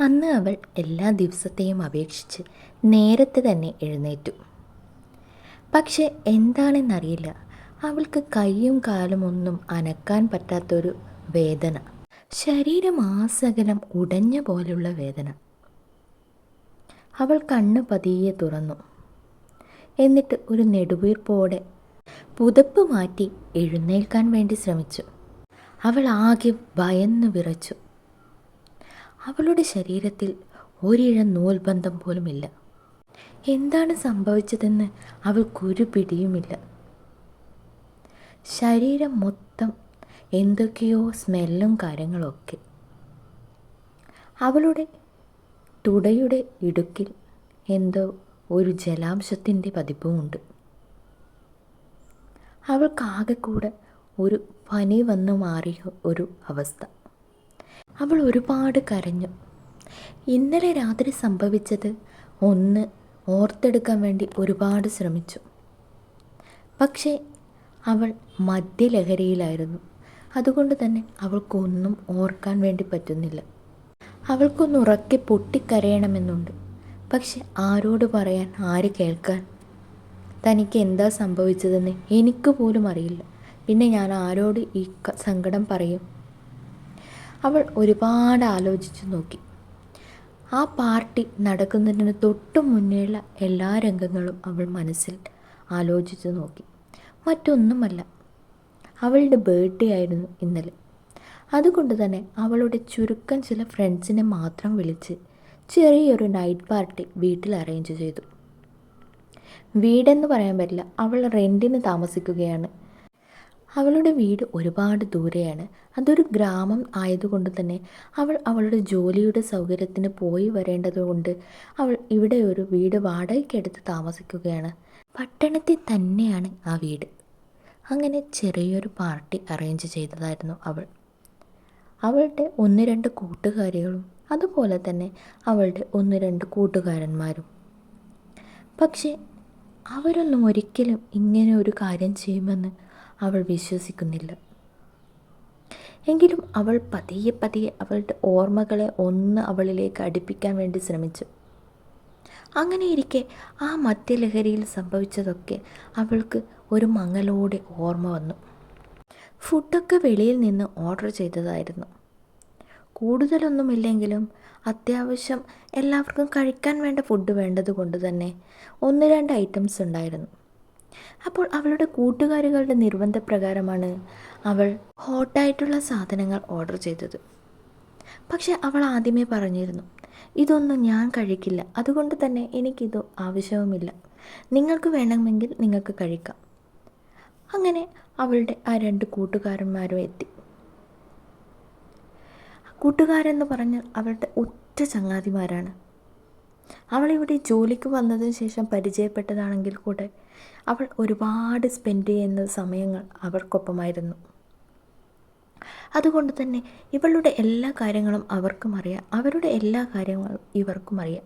അന്ന് അവൾ എല്ലാ ദിവസത്തെയും അപേക്ഷിച്ച് നേരത്തെ തന്നെ എഴുന്നേറ്റു. പക്ഷെ എന്താണെന്നറിയില്ല. അവൾക്ക് കൈയും കാലും ഒന്നും അനക്കാൻ പറ്റാത്തൊരു വേദന. ശരീരം ആസകലം ഉടഞ്ഞ പോലുള്ള വേദന. അവൾ കണ്ണ് പതിയെ തുറന്നു. എന്നിട്ട് ഒരു നെടുവീർപ്പോടെ പുതപ്പ് മാറ്റി എഴുന്നേൽക്കാൻ വേണ്ടി ശ്രമിച്ചു. അവൾ ആകെ ഭയന്നു വിറച്ചു. അവളുടെ ശരീരത്തിൽ ഒരിഴം നൂൽബന്ധം പോലുമില്ല. എന്താണ് സംഭവിച്ചതെന്ന് അവൾക്കൊരു പിടിയുമില്ല ശരീരം മൊത്തം എന്തൊക്കെയോ സ്മെല്ലും കാര്യങ്ങളൊക്കെ. അവളുടെ തുടയുടെ ഇടുക്കിൽ എന്തോ ഒരു ജലാംശത്തിന്റെ പതിപ്പുമുണ്ട്. അവൾക്കാകെ കൂടെ ഒരു പനി വന്നു മാറിയ ഒരു അവസ്ഥ. അവൾ ഒരുപാട് കരഞ്ഞു. ഇന്നലെ രാത്രി സംഭവിച്ചത് ഒന്ന് ഓർത്തെടുക്കാൻ വേണ്ടി ഒരുപാട് ശ്രമിച്ചു. പക്ഷേ അവൾ മദ്യലഹരിയിലായിരുന്നു. അതുകൊണ്ട് തന്നെ അവൾക്കൊന്നും ഓർക്കാൻ വേണ്ടി പറ്റുന്നില്ല. അവൾക്കൊന്ന് ഉറക്കെ പൊട്ടിക്കരയണമെന്നുണ്ട്. പക്ഷെ ആരോട് പറയാൻ ആര് കേൾക്കാൻ? തനിക്ക് എന്താ സംഭവിച്ചതെന്ന് എനിക്ക് പോലും അറിയില്ല. പിന്നെ ഞാൻ ആരോട് ഈ സങ്കടം പറയും? അവൾ ഒരുപാട് ആലോചിച്ചു നോക്കി. ആ പാർട്ടി നടക്കുന്നതിന് തൊട്ടു മുന്നേയുള്ള എല്ലാ രംഗങ്ങളും അവൾ മനസ്സിൽ ആലോചിച്ചു നോക്കി. മറ്റൊന്നുമല്ല അവളുടെ ബർത്ത്ഡേ ആയിരുന്നു ഇന്നലെ. അതുകൊണ്ട് തന്നെ അവളുടെ ചുരുക്കം ചില ഫ്രണ്ട്സിനെ മാത്രം വിളിച്ച് ചെറിയൊരു നൈറ്റ് പാർട്ടി വീട്ടിൽ അറേഞ്ച് ചെയ്തു. വീടെന്ന് പറയാൻ പറ്റില്ല അവൾ റെന്റിന് താമസിക്കുകയാണ്. അവളുടെ വീട് ഒരുപാട് ദൂരെയാണ്. അതൊരു ഗ്രാമം ആയതുകൊണ്ട് തന്നെ അവൾ അവളുടെ ജോലിയുടെ സൗകര്യത്തിന് പോയി വരേണ്ടതുകൊണ്ട് അവൾ ഇവിടെ ഒരു വീട് വാടകയ്ക്കെടുത്ത് താമസിക്കുകയാണ്. പട്ടണത്തിൽ തന്നെയാണ് ആ വീട്. അങ്ങനെ ചെറിയൊരു പാർട്ടി അറേഞ്ച് ചെയ്തതായിരുന്നു അവൾ. അവളുടെ ഒന്ന് രണ്ട് കൂട്ടുകാരികളും അതുപോലെ തന്നെ അവളുടെ ഒന്ന് രണ്ട് കൂട്ടുകാരന്മാരും. പക്ഷേ അവരൊന്നും ഒരിക്കലും ഇങ്ങനെ ഒരു കാര്യം ചെയ്യുമെന്ന് അവൾ വിശ്വസിക്കുന്നില്ല. എങ്കിലും അവൾ പതിയെ പതിയെ അവളുടെ ഓർമ്മകളെ ഒന്ന് അവളിലേക്ക് അടുപ്പിക്കാൻ വേണ്ടി ശ്രമിച്ചു. അങ്ങനെ ഇരിക്കെ ആ മദ്യലഹരിയിൽ സംഭവിച്ചതൊക്കെ അവൾക്ക് ഒരു മങ്ങലോടെ ഓർമ്മ വന്നു. ഫുഡൊക്കെ വെളിയിൽ നിന്ന് ഓർഡർ ചെയ്തതായിരുന്നു. കൂടുതലൊന്നുമില്ലെങ്കിലും അത്യാവശ്യം എല്ലാവർക്കും കഴിക്കാൻ വേണ്ട ഫുഡ് വേണ്ടത് കൊണ്ട് തന്നെ ഒന്ന് രണ്ട് ഐറ്റംസ് ഉണ്ടായിരുന്നു. അപ്പോൾ അവളുടെ കൂട്ടുകാരികളുടെ നിർബന്ധപ്രകാരമാണ് അവൾ ഹോട്ടായിട്ടുള്ള സാധനങ്ങൾ ഓർഡർ ചെയ്തത്. പക്ഷെ അവൾ ആദ്യമേ പറഞ്ഞിരുന്നു ഇതൊന്നും ഞാൻ കഴിക്കില്ല. അതുകൊണ്ട് തന്നെ എനിക്കിത് ആവശ്യവുമില്ല. നിങ്ങൾക്ക് വേണമെങ്കിൽ നിങ്ങൾക്ക് കഴിക്കാം. അങ്ങനെ അവളുടെ ആ രണ്ട് കൂട്ടുകാരന്മാരും എത്തി. കൂട്ടുകാരെന്ന് പറഞ്ഞാൽ അവളുടെ ഒറ്റ ചങ്ങാതിമാരാണ്. അവളിവിടെ ജോലിക്ക് വന്നതിന് ശേഷം പരിചയപ്പെട്ടതാണെങ്കിൽ കൂടെ അവൾ ഒരുപാട് സ്പെൻഡ് ചെയ്യുന്ന സമയങ്ങൾ അവർക്കൊപ്പമായിരുന്നു. അതുകൊണ്ട് തന്നെ ഇവളുടെ എല്ലാ കാര്യങ്ങളും അവർക്കും അറിയാം. അവരുടെ എല്ലാ കാര്യങ്ങളും ഇവർക്കും അറിയാം.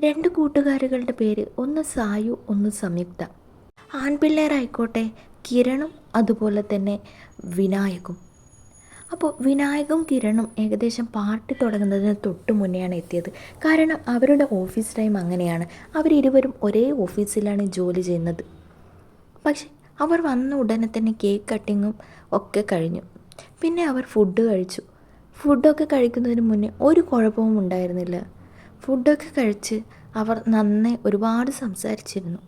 രണ്ട് കൂട്ടുകാരികളുടെ പേര് ഒന്ന് സായു ഒന്ന് സംയുക്ത. ആൺപിള്ളേരായിക്കോട്ടെ കിരണും അതുപോലെ തന്നെ വിനായകും. അപ്പോൾ വിനായകും കിരണും ഏകദേശം പാർട്ടി തുടങ്ങുന്നതിന് തൊട്ട് മുന്നെയാണ് എത്തിയത്. കാരണം അവരുടെ ഓഫീസ് ടൈം അങ്ങനെയാണ്. അവരിരുവരും ഒരേ ഓഫീസിലാണ് ജോലി ചെയ്യുന്നത്. പക്ഷെ അവർ വന്ന ഉടനെ തന്നെ കേക്ക് കട്ടിങ്ങും ഒക്കെ കഴിഞ്ഞു. പിന്നെ അവർ ഫുഡ് കഴിച്ചു. ഫുഡൊക്കെ കഴിക്കുന്നതിന് മുന്നേ ഒരു കുഴപ്പവും ഉണ്ടായിരുന്നില്ല. ഫുഡൊക്കെ കഴിച്ച് അവർ നന്നേ ഒരുപാട് സംസാരിച്ചിരുന്നു.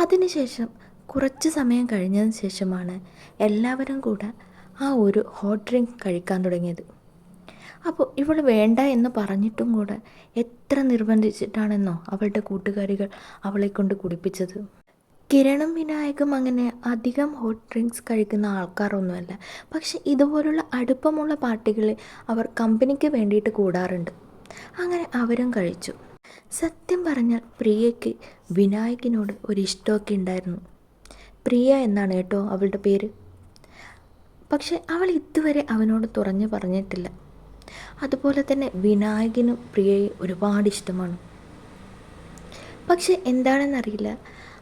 അതിനുശേഷം കുറച്ച് സമയം കഴിഞ്ഞതിന് ശേഷമാണ് എല്ലാവരും കൂടെ ആ ഒരു ഹോട്ട് ഡ്രിങ്ക് കഴിക്കാൻ തുടങ്ങിയത്. അപ്പോൾ ഇവൾ വേണ്ട എന്ന് പറഞ്ഞിട്ടും കൂടെ എത്ര നിർബന്ധിച്ചിട്ടാണെന്നോ അവളുടെ കൂട്ടുകാരികൾ അവളെ കൊണ്ട് കുടിപ്പിച്ചത്. കിരണും വിനായകും അങ്ങനെ അധികം ഹോട്ട് ഡ്രിങ്ക്സ് കഴിക്കുന്ന ആൾക്കാരൊന്നുമല്ല. പക്ഷെ ഇതുപോലുള്ള അടുപ്പമുള്ള പാർട്ടികളിൽ അവർ കമ്പനിക്ക് വേണ്ടിയിട്ട് കൂടാറുണ്ട്. അങ്ങനെ അവരും കഴിച്ചു. സത്യം പറഞ്ഞാൽ പ്രിയയ്ക്ക് വിനായകിനോട് ഒരു ഇഷ്ടമൊക്കെ ഉണ്ടായിരുന്നു. പ്രിയ എന്നാണ് കേട്ടോ അവളുടെ പേര്? പക്ഷെ അവൾ ഇതുവരെ അവനോട് തുറന്നു പറഞ്ഞിട്ടില്ല. അതുപോലെ തന്നെ വിനായകനും പ്രിയയെ ഒരുപാട് ഇഷ്ടമാണ്. പക്ഷെ എന്താണെന്നറിയില്ല.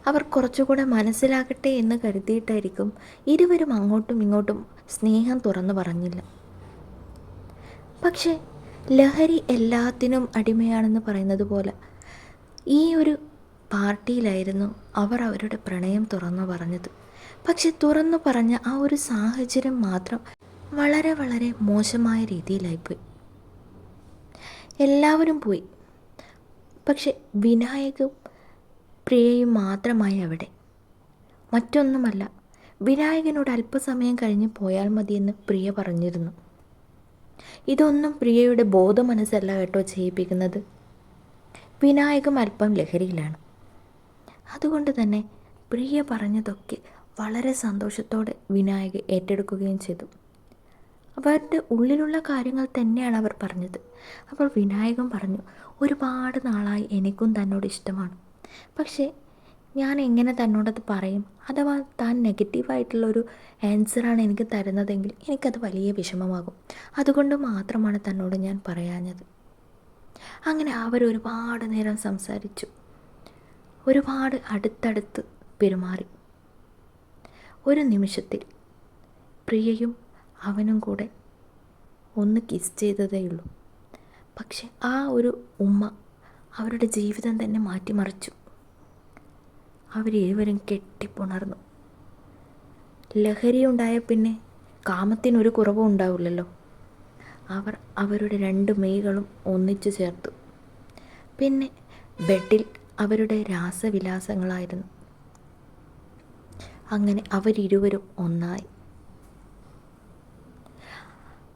അവർ കുറച്ചുകൂടെ മനസ്സിലാകട്ടെ എന്ന് കരുതിയിട്ടായിരിക്കും ഇരുവരും അങ്ങോട്ടും ഇങ്ങോട്ടും സ്നേഹം തുറന്നു പറഞ്ഞില്ല. പക്ഷേ ലഹരി എല്ലാത്തിനും അടിമയാണെന്ന് പറയുന്നത് പോലെ ഈ ഒരു പാർട്ടിയിലായിരുന്നു അവർ അവരുടെ പ്രണയം തുറന്നു പറഞ്ഞത്. പക്ഷെ തുറന്നു പറഞ്ഞ ആ ഒരു സാഹചര്യം മാത്രം വളരെ വളരെ മോശമായ രീതിയിലായിപ്പോയി എല്ലാവരും പോയി. പക്ഷെ വിനായകും പ്രിയയും മാത്രമായി അവിടെ. മറ്റൊന്നുമല്ല വിനായകനോട് അല്പസമയം കഴിഞ്ഞ് പോയാൽ മതിയെന്ന് പ്രിയ പറഞ്ഞിരുന്നു. ഇതൊന്നും പ്രിയയുടെ ബോധ മനസ്സല്ല കേട്ടോ ചെയ്യിപ്പിക്കുന്നത്. വിനായകം അല്പം ലഹരിയിലാണ്. അതുകൊണ്ട് തന്നെ പ്രിയ പറഞ്ഞതൊക്കെ വളരെ സന്തോഷത്തോടെ വിനായക് ഏറ്റെടുക്കുകയും ചെയ്തു. അവരുടെ ഉള്ളിലുള്ള കാര്യങ്ങൾ തന്നെയാണ് അവർ പറഞ്ഞത്. അപ്പോൾ വിനായകൻ പറഞ്ഞു ഒരുപാട് നാളായി എനിക്കും തന്നോട് ഇഷ്ടമാണ്. പക്ഷേ ഞാൻ എങ്ങനെ തന്നോടത് പറയും? അഥവാ താൻ നെഗറ്റീവായിട്ടുള്ളൊരു ആൻസറാണ് എനിക്ക് തരുന്നതെങ്കിൽ എനിക്കത് വലിയ വിഷമമാകും. അതുകൊണ്ട് മാത്രമാണ് തന്നോട് ഞാൻ പറയാഞ്ഞത്. അങ്ങനെ അവർ ഒരുപാട് നേരം സംസാരിച്ചു. ഒരുപാട് അടുത്തടുത്ത് പെരുമാറി. ഒരു നിമിഷത്തിൽ പ്രിയയും അവനും കൂടെ ഒന്ന് കിസ് ചെയ്തതേയുള്ളൂ പക്ഷെ ആ ഒരു ഉമ്മ അവരുടെ ജീവിതം തന്നെ മാറ്റിമറിച്ചു. അവരിരുവരും കെട്ടിപ്പുണർന്നു. ലഹരി ഉണ്ടായ പിന്നെ കാമത്തിനൊരു കുറവും ഉണ്ടാവില്ലല്ലോ. അവർ അവരുടെ രണ്ട് മെയ്കളും ഒന്നിച്ചു ചേർത്തു. പിന്നെ ബെഡിൽ അവരുടെ രാസവിലാസങ്ങളായിരുന്നു. അങ്ങനെ അവരിരുവരും ഒന്നായി.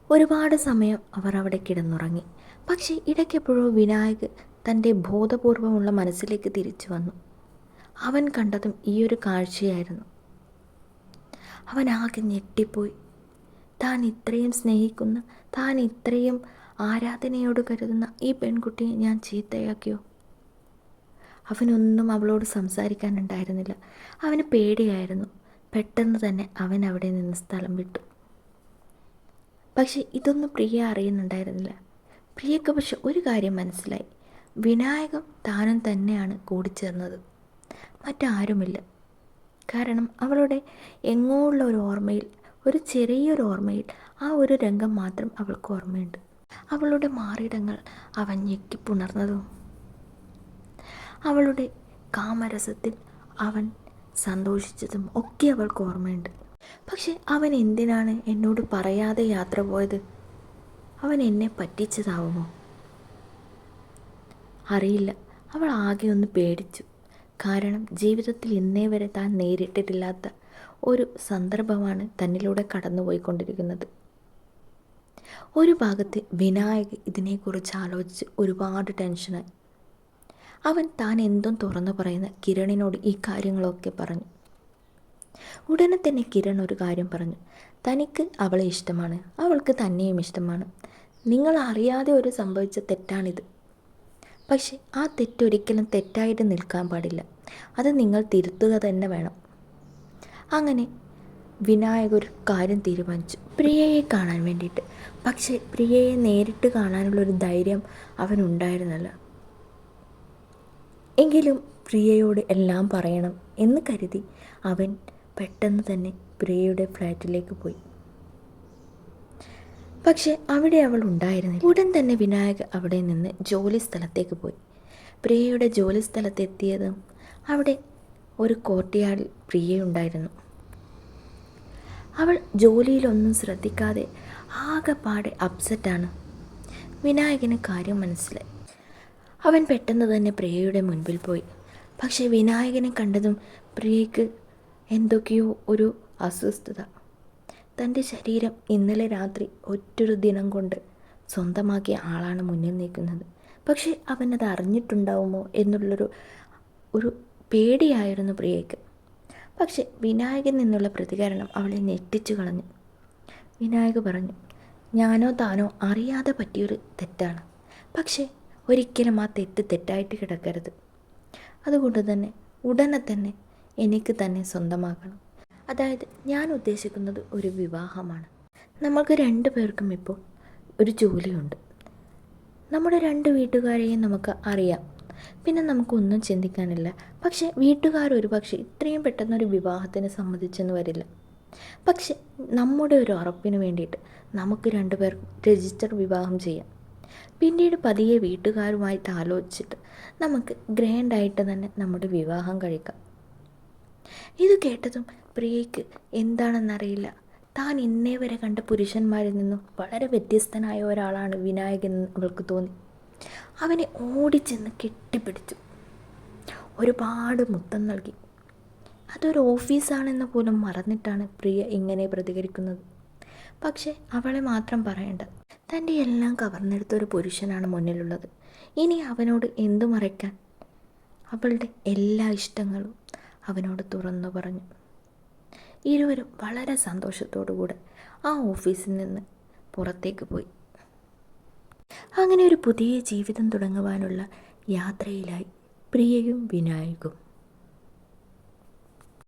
ഒരുപാട് സമയം അവർ അവിടെ കിടന്നുറങ്ങി. പക്ഷേ ഇടയ്ക്കെപ്പോഴോ വിനായക് തന്റെ ബോധപൂർവമുള്ള മനസ്സിലേക്ക് തിരിച്ചു വന്നു. അവൻ കണ്ടതും ഈ ഒരു കാഴ്ചയായിരുന്നു. അവൻ ആകെ ഞെട്ടിപ്പോയി. താൻ ഇത്രയും സ്നേഹിക്കുന്ന താൻ ഇത്രയും ആരാധനയോട് കരുതുന്ന ഈ പെൺകുട്ടിയെ ഞാൻ ചീത്തയാക്കിയോ? അവനൊന്നും അവളോട് സംസാരിക്കാനുണ്ടായിരുന്നില്ല. അവന് പേടിയായിരുന്നു. പെട്ടെന്ന് തന്നെ അവൻ അവിടെ നിന്ന് സ്ഥലം വിട്ടു. പക്ഷെ ഇതൊന്നും പ്രിയ അറിയുന്നുണ്ടായിരുന്നില്ല. പ്രിയക്ക് പക്ഷെ ഒരു കാര്യം മനസ്സിലായി. വിനായകം താനും തന്നെയാണ് കൂടിച്ചേർന്നത്. മറ്റാരുമില്ല. കാരണം അവളുടെ എങ്ങോ ഉള്ള ഒരു ഓർമ്മയിൽ ഒരു ചെറിയൊരു ഓർമ്മയിൽ ആ ഒരു രംഗം മാത്രം അവൾക്ക് ഓർമ്മയുണ്ട്. അവളുടെ മാറിടങ്ങൾ അവൻ ഞെക്കിപ്പുണർന്നതും അവളുടെ കാമരസത്തിൽ അവൻ സന്തോഷിച്ചതും ഒക്കെ അവൾക്ക് ഓർമ്മയുണ്ട്. പക്ഷെ അവൻ എന്തിനാണ് എന്നോട് പറയാതെ യാത്ര പോയത്? അവൻ എന്നെ പറ്റിച്ചതാവുമോ? അറിയില്ല. അവൾ ആകെ ഒന്ന് പേടിച്ചു. കാരണം ജീവിതത്തിൽ ഇന്നേ വരെ താൻ നേരിട്ടിട്ടില്ലാത്ത ഒരു സന്ദർഭമാണ് തന്നിലൂടെ കടന്നുപോയിക്കൊണ്ടിരിക്കുന്നത്. ഒരു ഭാഗത്ത് വിനായക് ഇതിനെക്കുറിച്ച് ആലോചിച്ച് ഒരുപാട് ടെൻഷനായി. അവൻ താൻ എന്തും തുറന്നു പറയുന്ന കിരണിനോട് ഈ കാര്യങ്ങളൊക്കെ പറഞ്ഞു. ഉടനെ തന്നെ കിരൺ ഒരു കാര്യം പറഞ്ഞു. തനിക്ക് അവളെ ഇഷ്ടമാണ്. അവൾക്ക് തന്നെയും ഇഷ്ടമാണ്. നിങ്ങൾ അറിയാതെ ഒരു സംഭവിച്ച തെറ്റാണിത്. പക്ഷെ ആ തെറ്റൊരിക്കലും തെറ്റായിട്ട് നിൽക്കാൻ പാടില്ല. അത് നിങ്ങൾ തിരുത്തുക തന്നെ വേണം. അങ്ങനെ വിനായക ഒരു കാര്യം തീരുമാനിച്ചു. പ്രിയയെ കാണാൻ വേണ്ടിയിട്ട്. പക്ഷേ പ്രിയയെ നേരിട്ട് കാണാനുള്ളൊരു ധൈര്യം അവനുണ്ടായിരുന്നല്ല. എങ്കിലും പ്രിയയോട് എല്ലാം പറയണം എന്ന് കരുതി അവൻ പെട്ടെന്ന് തന്നെ പ്രിയയുടെ ഫ്ലാറ്റിലേക്ക് പോയി. പക്ഷെ അവിടെ അവൾ ഉണ്ടായിരുന്നില്ല. ഉടൻ തന്നെ വിനായക് അവിടെ നിന്ന് ജോലി സ്ഥലത്തേക്ക് പോയി. പ്രിയയുടെ ജോലി സ്ഥലത്തെത്തിയതും അവിടെ ഒരു കോട്ടയാളിൽ പ്രിയയുണ്ടായിരുന്നു അവൾ ജോലിയിലൊന്നും ശ്രദ്ധിക്കാതെ ആകെപ്പാടെ അപ്സെറ്റാണ് വിനായകന് കാര്യം മനസ്സിലായി. അവൻ പെട്ടെന്ന് തന്നെ പ്രിയയുടെ മുൻപിൽ പോയി. പക്ഷേ വിനായകനെ കണ്ടതും പ്രിയയ്ക്ക് എന്തൊക്കെയോ ഒരു അസ്വസ്ഥത. തന്റെ ശരീരം ഇന്നലെ രാത്രി ഒറ്റൊരു ദിനം കൊണ്ട് സ്വന്തമാക്കിയ ആളാണ് മുന്നിൽ നിൽക്കുന്നത്. പക്ഷേ അവനത് അറിഞ്ഞിട്ടുണ്ടാവുമോ എന്നുള്ളൊരു ഒരു പേടിയായിരുന്നു പ്രിയയ്ക്ക്. പക്ഷേ വിനായകൻ നിന്നുള്ള പ്രതികരണം അവളെ ഞെട്ടിച്ചു കളഞ്ഞു. വിനായക പറഞ്ഞു ഞാനോ താനോ അറിയാതെ പറ്റിയൊരു തെറ്റാണ്. പക്ഷേ ഒരിക്കലും ആ തെറ്റ് തെറ്റായിട്ട് കിടക്കരുത്. അതുകൊണ്ട് തന്നെ ഉടനെ തന്നെ എനിക്ക് തന്നെ സ്വന്തമാക്കണം. അതായത് ഞാൻ ഉദ്ദേശിക്കുന്നത് ഒരു വിവാഹമാണ്. നമ്മൾക്ക് രണ്ടു പേർക്കും ഇപ്പോൾ ഒരു ജോലിയുണ്ട്. നമ്മുടെ രണ്ട് വീട്ടുകാരെയും നമുക്ക് അറിയാം. പിന്നെ നമുക്കൊന്നും ചിന്തിക്കാനില്ല. പക്ഷെ വീട്ടുകാർ ഒരു പക്ഷേ ഇത്രയും പെട്ടെന്ന് ഒരു വിവാഹത്തിന് സമ്മതിച്ചെന്ന് വരില്ല. പക്ഷെ നമ്മുടെ ഒരു ഉറപ്പിന് വേണ്ടിയിട്ട് നമുക്ക് രണ്ടുപേർക്കും രജിസ്റ്റർ വിവാഹം ചെയ്യാം. പിന്നീട് പതിയെ വീട്ടുകാരുമായി ആലോചിച്ചിട്ട് നമുക്ക് ഗ്രാൻഡായിട്ട് തന്നെ നമ്മുടെ വിവാഹം കഴിക്കാം. ഇത് കേട്ടതും പ്രിയയ്ക്ക് എന്താണെന്നറിയില്ല. താൻ ഇന്നേ വരെ കണ്ട പുരുഷന്മാരിൽ നിന്നും വളരെ വ്യത്യസ്തനായ ഒരാളാണ് വിനായകൻ എന്ന് അവൾക്ക് തോന്നി. അവനെ ഓടിച്ചെന്ന് കെട്ടിപ്പിടിച്ചു. ഒരുപാട് മുത്തം നൽകി. അതൊരു ഓഫീസാണെന്ന് പോലും മറന്നിട്ടാണ് പ്രിയ ഇങ്ങനെ പ്രതികരിക്കുന്നത്. പക്ഷേ അവളെ മാത്രം പറയേണ്ട. തന്റെ എല്ലാം കവർന്നെടുത്ത ഒരു പുരുഷനാണ് മുന്നിലുള്ളത്. ഇനി അവനോട് എന്തു മറയ്ക്കാൻ? അവളുടെ എല്ലാ ഇഷ്ടങ്ങളും അവനോട് തുറന്നു പറഞ്ഞു. ഇരുവരും വളരെ സന്തോഷത്തോടുകൂടെ ആ ഓഫീസിൽ നിന്ന് പുറത്തേക്ക് പോയി. അങ്ങനെ ഒരു പുതിയ ജീവിതം തുടങ്ങുവാനുള്ള യാത്രയിലായി പ്രിയയും വിനായകും.